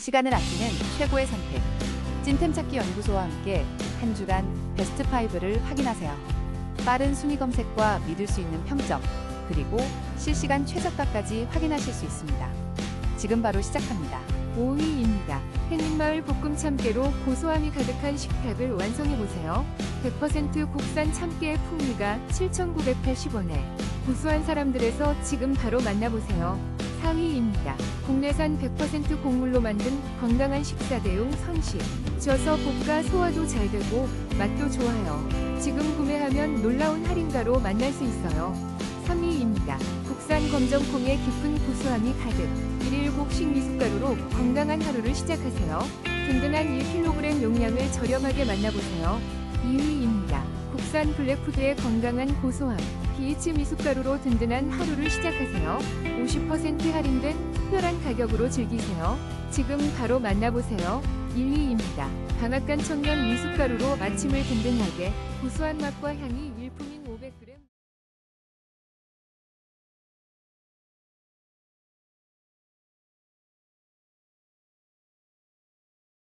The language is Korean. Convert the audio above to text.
시간을 아끼는 최고의 선택. 찐템 찾기 연구소와 함께 한 주간 베스트 5를 확인하세요. 빠른 순위 검색과 믿을 수 있는 평점, 그리고 실시간 최저가까지 확인하실 수 있습니다. 지금 바로 시작합니다. 5위입니다. 햇님마을 볶음 참깨로 고소함이 가득한 식탁을 완성해보세요. 100% 국산 참깨의 풍미가 7,980원에 고소한 사람들에서 지금 바로 만나보세요. 4위입니다. 국내산 100% 곡물로 만든 건강한 식사 대용 선식. 쪄서 볶아 소화도 잘 되고 맛도 좋아요. 지금 구매하면 놀라운 할인가로 만날 수 있어요. 3위입니다. 국산 검정콩의 깊은 고소함이 가득. 일일 곡식 미숫가루로 건강한 하루를 시작하세요. 든든한 1kg 용량을 저렴하게 만나보세요. 2위입니다. 국산 블랙푸드의 건강한 고소함. BH 미숫가루로 든든한 하루를 시작하세요. 50% 할인된 특별한 가격으로 즐기세요. 지금 바로 만나보세요. 1위입니다. 방앗간 천년 미숫가루로 아침을 든든하게 고소한 맛과 향이 일품인 500g